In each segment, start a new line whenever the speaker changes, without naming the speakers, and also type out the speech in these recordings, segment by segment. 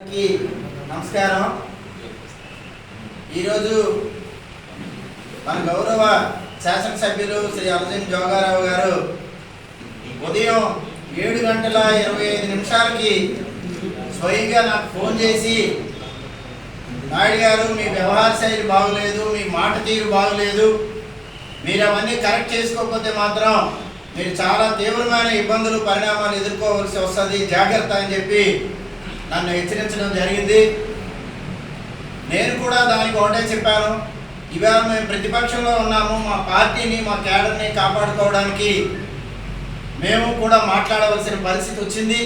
నమస్కారం. ఈరోజు మన గౌరవ శాసనసభ్యులు శ్రీ అర్జున్ జోగారావు గారు ఉదయం ఏడు గంటల ఇరవై ఐదు నిమిషాలకి స్వయంగా నాకు ఫోన్ చేసి నాయుడు గారు మీ వ్యవహార శైలి బాగలేదు మీ మాట తీరు బాగలేదు. మీరు అవన్నీ కరెక్ట్ చేసుకోకపోతే మాత్రం మీరు చాలా తీవ్రమైన ఇబ్బందులు పరిణామాలు ఎదుర్కోవాల్సి వస్తుంది. జాగ్రత్త అని చెప్పి నన్ను హెచ్చరించడం జరిగింది. నేను కూడా దానికి ఒకటే చెప్పాను. ఇవాళ మేము ప్రతిపక్షంలో ఉన్నాము. మా పార్టీని మా క్యాడర్ని కాపాడుకోవడానికి మేము కూడా మాట్లాడవలసిన పరిస్థితి వచ్చింది.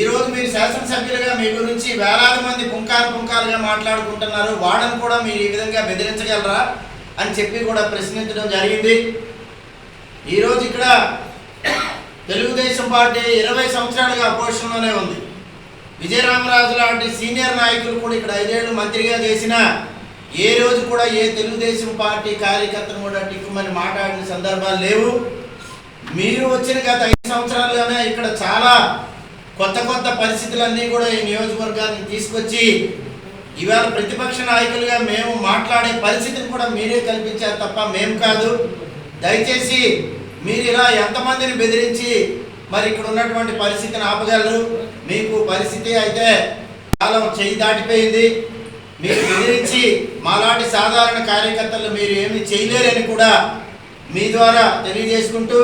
ఈరోజు మీరు శాసనసభ్యులుగా మీ గురించి వేలాది మంది పుంకాలు పుంకాలుగా మాట్లాడుకుంటున్నారు. వాళ్ళని కూడా మీరు ఈ విధంగా బెదిరించగలరా అని చెప్పి కూడా ప్రశ్నించడం జరిగింది. ఈరోజు ఇక్కడ తెలుగుదేశం పార్టీ ఇరవై సంవత్సరాలుగా అపోజిషన్లోనే ఉంది. విజయరామరాజు లాంటి సీనియర్ నాయకులు కూడా ఇక్కడ ఐదేళ్ళు మంత్రిగా చేసిన ఏ రోజు కూడా ఏ తెలుగుదేశం పార్టీ కార్యకర్తను కూడా టిక్కుమని మాట్లాడిన సందర్భాలు లేవు. మీరు వచ్చిన గత ఐదు సంవత్సరాలుగానే ఇక్కడ చాలా కొత్త కొత్త పరిస్థితులన్నీ కూడా ఈ నియోజకవర్గానికి తీసుకొచ్చి ఇవాళ ప్రతిపక్ష నాయకులుగా మేము మాట్లాడే పరిస్థితిని కూడా మీరే కల్పించారు తప్ప మేము కాదు. దయచేసి మీరు ఇలా ఎంతమందిని బెదిరించి మరి ఇక్కడ ఉన్నటువంటి పరిస్థితిని ఆపగలరు. మీకు పరిస్థితి అయితే కాలం చేయి దాటిపోయింది. మీరు బెదిరించి మాలాంటి సాధారణ కార్యకర్తలు మీరు ఏమి చేయలేరని కూడా మీ ద్వారా తెలియజేసుకుంటూ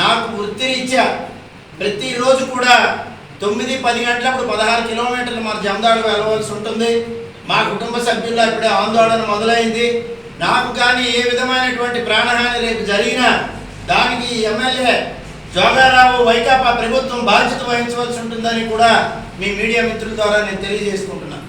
నాకు వృత్తిరీత్యా ప్రతిరోజు కూడా తొమ్మిది పది గంటలప్పుడు పదహారు కిలోమీటర్లు మన జమదాడు వెళ్ళవలసి ఉంటుంది. మా కుటుంబ సభ్యుల్లో ఇప్పుడే ఆందోళన మొదలైంది. నాకు కానీ ఏ విధమైనటువంటి ప్రాణహాని రేపు జరిగినా దానికి ఎమ్మెల్యే జోగారావు వైకాపా ప్రభుత్వం బాధ్యత వహించవలసి ఉంటుందని కూడా మీ మీడియా మిత్రుల ద్వారా నేను తెలియజేసుకుంటున్నాను.